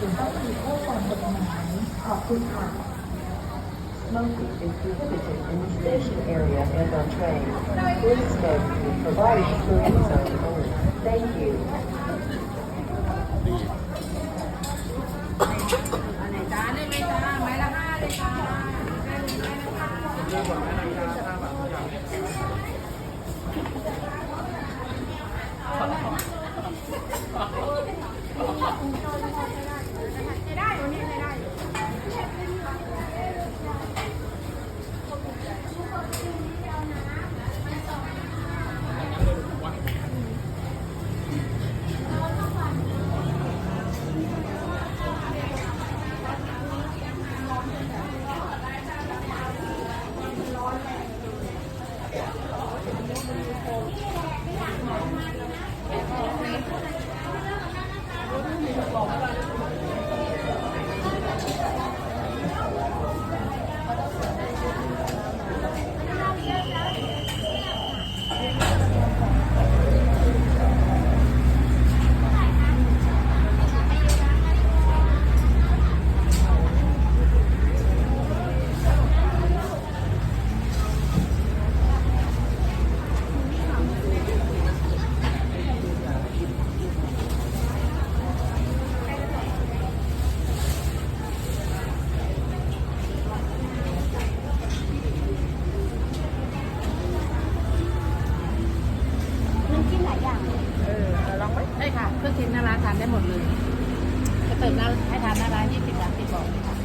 ต้องมีโทษตามกฎหมายขอบคุณค่ะ Smoking is prohibited in the station area and on train. Please smoke in the provided smoking zone only. Thank you. อันไหนจ้าเลยไหมจ้าไม้ละห้าเลยจ้าได้เลยได้นะคะ เพื่อกินหน้าร้านทานได้หมดเลยจะเติมหน้าให้ทานหน้าร้านยี่สิบสามสิบบอกเลยค่ะ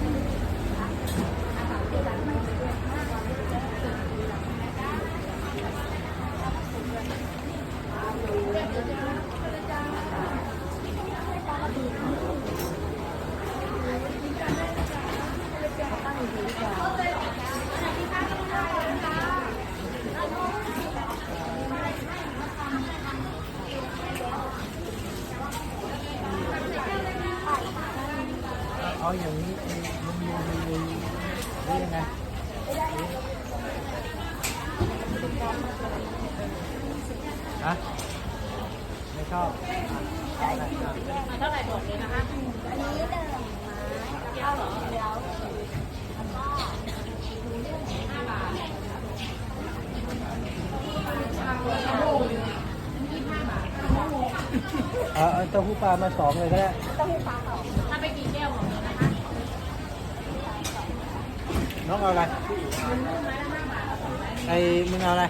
เอาอย่างนี้มึงมึงมึงมึงหรือยังไงฮะไม่ชอบอะได้ครับเท่าไหร่บอกเลยนะคะอันนี้หนึ่งไม้เก้าเหรอเดียวเอาเอาเต้าหู้ปลามาสองเลยก็ได้ถ้าไปกี่แก้วบอกเลยนะคะ น้องเอาอะไรไอ้มึงเอาอะไร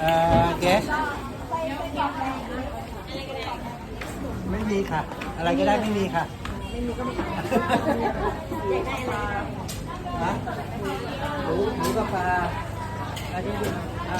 เอ่อแก๊สไม่มีค่ะ อะไรก็ได้ไม่มีค่ะไม่มีก็ไม่ฮะหมูหมูกับปลาอะไรที่ดูอะ